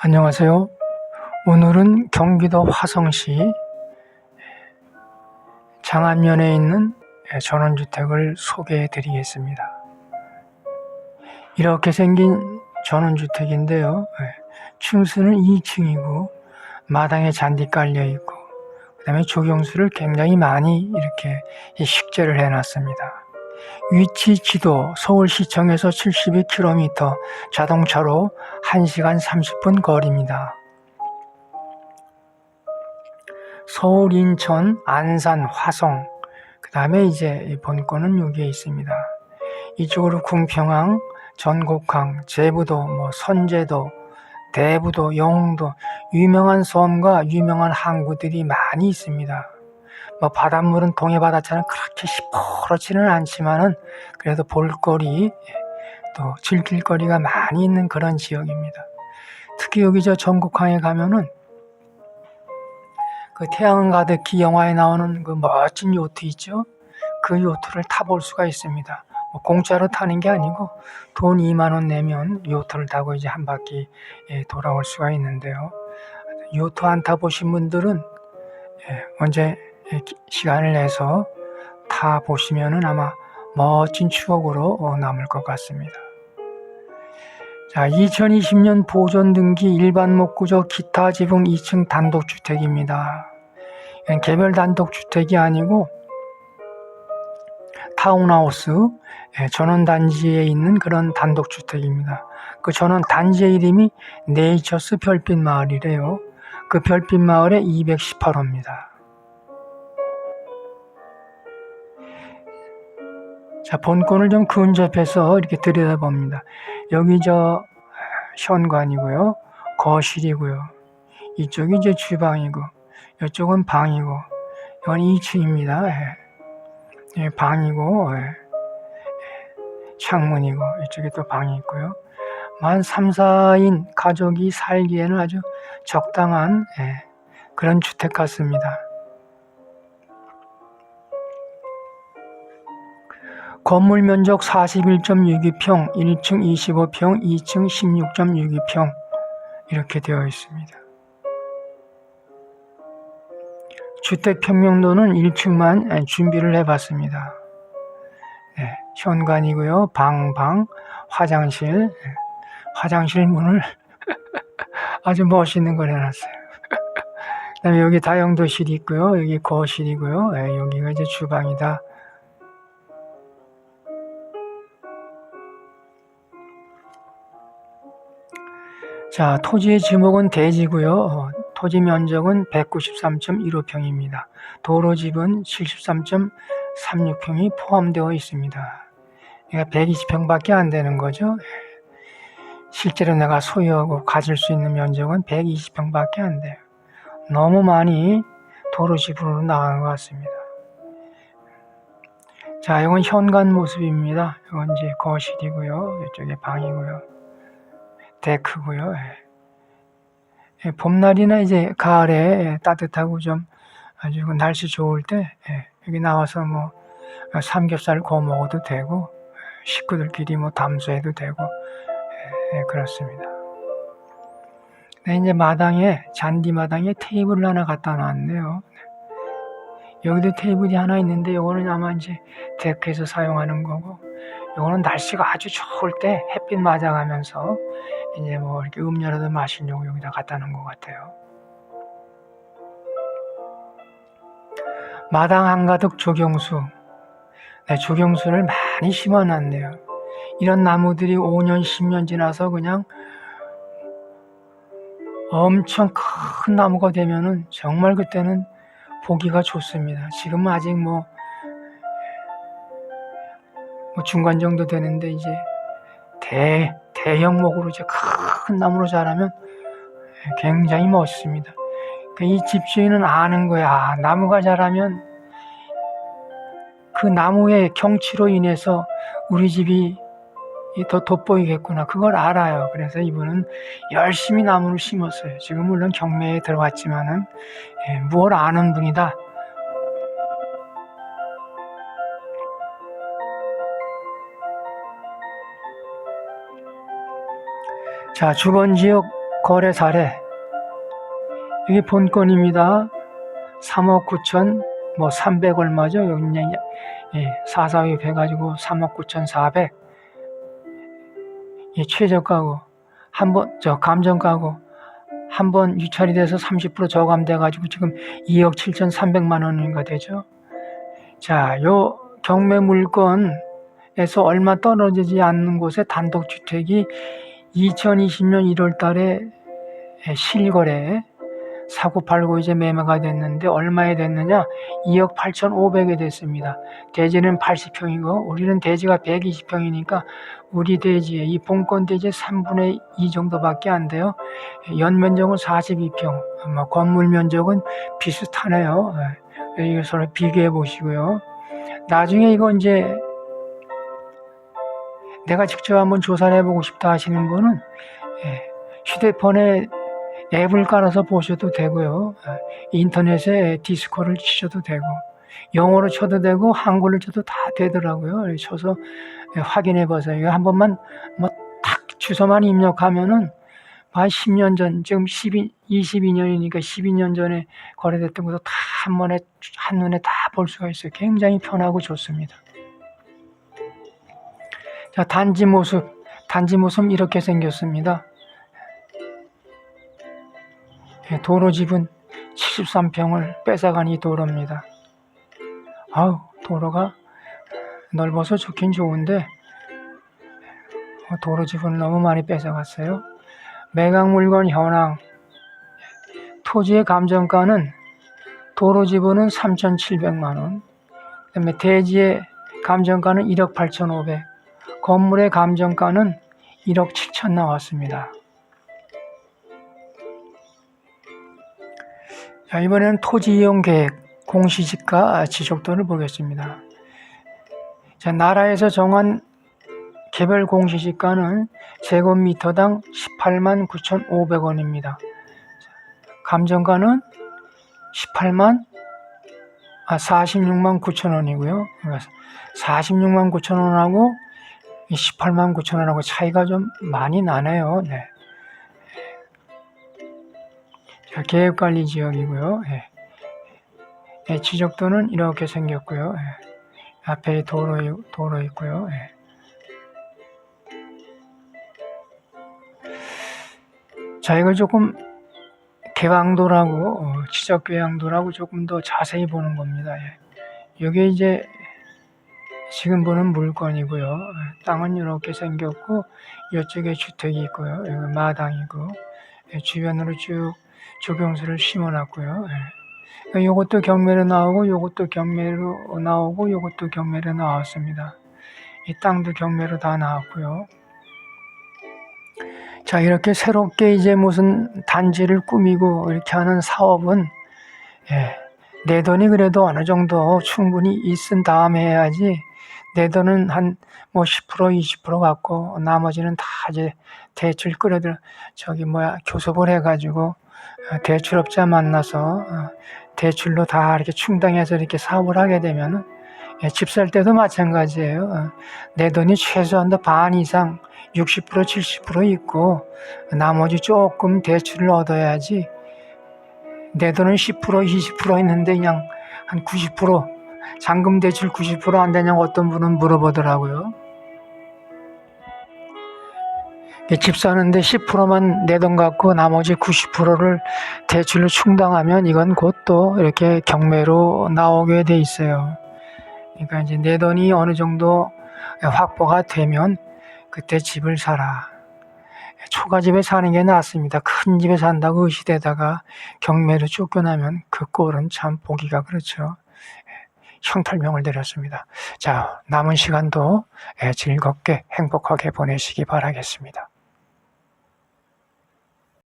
안녕하세요. 오늘은 경기도 화성시 장안면에 있는 전원주택을 소개해 드리겠습니다. 이렇게 생긴 전원주택인데요. 층수는 2층이고 마당에 잔디 깔려 있고 그다음에 조경수를 굉장히 많이 이렇게 식재를 해 놨습니다. 위치 지도 서울시청에서 72km 자동차로 1시간 30분 거리입니다. 서울, 인천, 안산, 화성, 그 다음에 이제 본권은 여기에 있습니다. 이쪽으로 궁평항, 전곡항, 제부도, 뭐 선제도, 대부도, 영흥도 유명한 섬과 유명한 항구들이 많이 있습니다. 뭐 바닷물은 동해 바다처럼 그렇게 시퍼렇지는 않지만은 그래도 볼거리 또 즐길 거리가 많이 있는 그런 지역입니다. 특히 여기 저 전국항에 가면은 그 태양은 가득히 영화에 나오는 그 멋진 요트 있죠? 그 요트를 타볼 수가 있습니다. 뭐 공짜로 타는 게 아니고 돈 2만 원 내면 요트를 타고 이제 한 바퀴 예, 돌아올 수가 있는데요. 요트 안 타보신 분들은 예, 언제 예, 시간을 내서 타 보시면은 아마 멋진 추억으로 어, 남을 것 같습니다. 자, 2020년 보존 등기 일반 목구조 기타 지붕 2층 단독주택입니다. 이건 개별 단독주택이 아니고 타운하우스 예, 전원단지에 있는 그런 단독주택입니다. 그 전원 단지의 이름이 네이처스 별빛 마을이래요. 그 별빛 마을의 218호입니다. 자, 본권을 좀 근접해서 이렇게 들여다봅니다. 여기 저 현관이고요. 거실이고요. 이쪽이 이제 주방이고, 이쪽은 방이고, 이건 2층입니다. 예. 예, 방이고, 예. 창문이고, 이쪽에 또 방이 있고요. 만 3, 4인 가족이 살기에는 아주 적당한 예, 그런 주택 같습니다. 건물 면적 41.62평, 1층 25평, 2층 16.62평 이렇게 되어 있습니다. 주택 평면도는 1층만 준비를 해봤습니다. 네, 현관이고요. 방, 방, 화장실, 네, 화장실 문을 아주 멋있는 걸 해놨어요. 그다음에 여기 다용도실이 있고요. 여기 거실이고요. 네, 여기가 이제 주방이다. 자, 토지의 지목은 대지고요. 어, 토지 면적은 193.15평입니다. 도로 집은 73.36평이 포함되어 있습니다. 그러니까 120평밖에 안 되는 거죠. 실제로 내가 소유하고 가질 수 있는 면적은 120평밖에 안 돼요. 너무 많이 도로 집으로 나간 것 같습니다. 자, 이건 현관 모습입니다. 이건 이제 거실이고요. 이쪽에 방이고요. 데크고요. 예, 봄날이나 이제 가을에 따뜻하고 좀 아주 그 날씨 좋을 때 예, 여기 나와서 뭐 삼겹살 구워 먹어도 되고 식구들끼리 뭐 담소해도 되고 예, 그렇습니다. 네, 이제 마당에 잔디 마당에 테이블을 하나 갖다 놨네요. 여기도 테이블이 하나 있는데 이거는 아마 이제 데크에서 사용하는 거고 이거는 날씨가 아주 좋을 때 햇빛 맞아가면서 이제 뭐 이렇게 음료라도 마시려고 여기다 갖다 놓은 것 같아요. 마당 한가득 조경수. 네, 조경수를 많이 심어놨네요. 이런 나무들이 5년, 10년 지나서 그냥 엄청 큰 나무가 되면은 정말 그때는 보기가 좋습니다. 지금은 아직 뭐, 뭐 중간 정도 되는데 이제 대, 대형목으로 이제 큰 나무로 자라면 굉장히 멋있습니다. 그러니까 이 집주인은 아는 거야. 아, 나무가 자라면 그 나무의 경치로 인해서 우리 집이 더 돋보이겠구나. 그걸 알아요. 그래서 이분은 열심히 나무를 심었어요. 지금 물론 경매에 들어갔지만은 예, 무엇 아는 분이다. 자, 주변 지역 거래 사례. 이게 본건입니다. 3억 9천 뭐 300 얼마죠? 여기 그냥 예, 442 해가지고 3억 9천 400. 예, 최저가고 한 번 저 감정가고 한 번 유찰이 돼서 30% 저감돼 가지고 지금 2억 7천 3백만 원인가 되죠. 자, 요 경매 물건에서 얼마 떨어지지 않는 곳에 단독 주택이 2020년 1월 달에 실거래 사고 팔고 이제 매매가 됐는데 얼마에 됐느냐? 2억 8,500에 됐습니다. 대지는 80평이고 우리는 대지가 120평이니까 우리 대지의 이 본권 대지의 3분의 2 정도밖에 안 돼요. 연면적은 42평, 뭐 건물 면적은 비슷하네요. 예, 이거 서로 비교해 보시고요. 나중에 이거 이제 내가 직접 한번 조사를 해보고 싶다 하시는 분은 예, 휴대폰에 앱을 깔아서 보셔도 되고요. 예, 인터넷에 디스코를 치셔도 되고 영어로 쳐도 되고 한글로 쳐도 다 되더라고요. 쳐서 예, 확인해 보세요. 한 번만 뭐딱 주소만 입력하면은 한 10년 전, 지금 12, 22년이니까 12년 전에 거래됐던 것도 다 한 번에 한눈에 다 볼 수가 있어요. 굉장히 편하고 좋습니다. 자, 단지 모습. 단지 모습 이렇게 생겼습니다. 예, 도로 집은 73평을 뺏어간 이 도로입니다. 아우, 도로가 넓어서 좋긴 좋은데, 어, 도로 집은 너무 많이 뺏어갔어요. 매각 물건 현황. 토지의 감정가는 도로 지분은 3,700만원. 그 다음에 대지의 감정가는 1억 8,500. 건물의 감정가는 1억 7천 나왔습니다. 자, 이번에는 토지 이용 계획, 공시지가 지속도를 보겠습니다. 자, 나라에서 정한 개별 공시지가는 제곱미터당 18만 9,500원입니다. 감정가는 18만 아 46만 9천 원이고요. 46만 9천 원하고 18만 9천 원하고 차이가 좀 많이 나네요. 네. 자, 계획관리 지역이고요. 예. 예, 지적도는 이렇게 생겼고요. 예. 앞에 도로 도로 있고요. 예. 자, 이걸 조금 개방도라고 어, 지적 개방도라고 조금 더 자세히 보는 겁니다. 예. 이게 이제 지금 보는 물건이고요. 예, 땅은 이렇게 생겼고 이쪽에 주택이 있고요. 여기 마당이고 예, 주변으로 쭉 조경수를 심어놨고요. 예. 이것도 경매로 나오고 이것도 경매로 나오고 이것도 경매로 나왔습니다. 이 땅도 경매로 다 나왔고요. 자, 이렇게 새롭게 이제 무슨 단지를 꾸미고 이렇게 하는 사업은, 예, 내 돈이 그래도 어느 정도 충분히 있은 다음에 해야지, 내 돈은 한 뭐 10%, 20% 갖고, 나머지는 다 이제 대출 끌어들, 저기 뭐야, 교섭을 해가지고, 어, 대출업자 만나서, 어, 대출로 다 이렇게 충당해서 이렇게 사업을 하게 되면은, 예, 집살 때도 마찬가지예요. 어, 내 돈이 최소한 반 이상 60% 70% 있고 나머지 조금 대출을 얻어야지 내 돈은 10% 20% 있는데 그냥 한 90% 잔금 대출 90%안 되냐고 어떤 분은 물어보더라고요. 집 사는데 10%만 내 돈 갖고 나머지 90%를 대출로 충당하면 이건 곧 또 이렇게 경매로 나오게 돼 있어요. 그러니까 이제 내 돈이 어느 정도 확보가 되면 그때 집을 사라. 초가집에 사는 게 낫습니다. 큰 집에 산다고 의시되다가 경매로 쫓겨나면 그 꼴은 참 보기가 그렇죠. 형탈명을 내렸습니다. 자, 남은 시간도 즐겁게 행복하게 보내시기 바라겠습니다.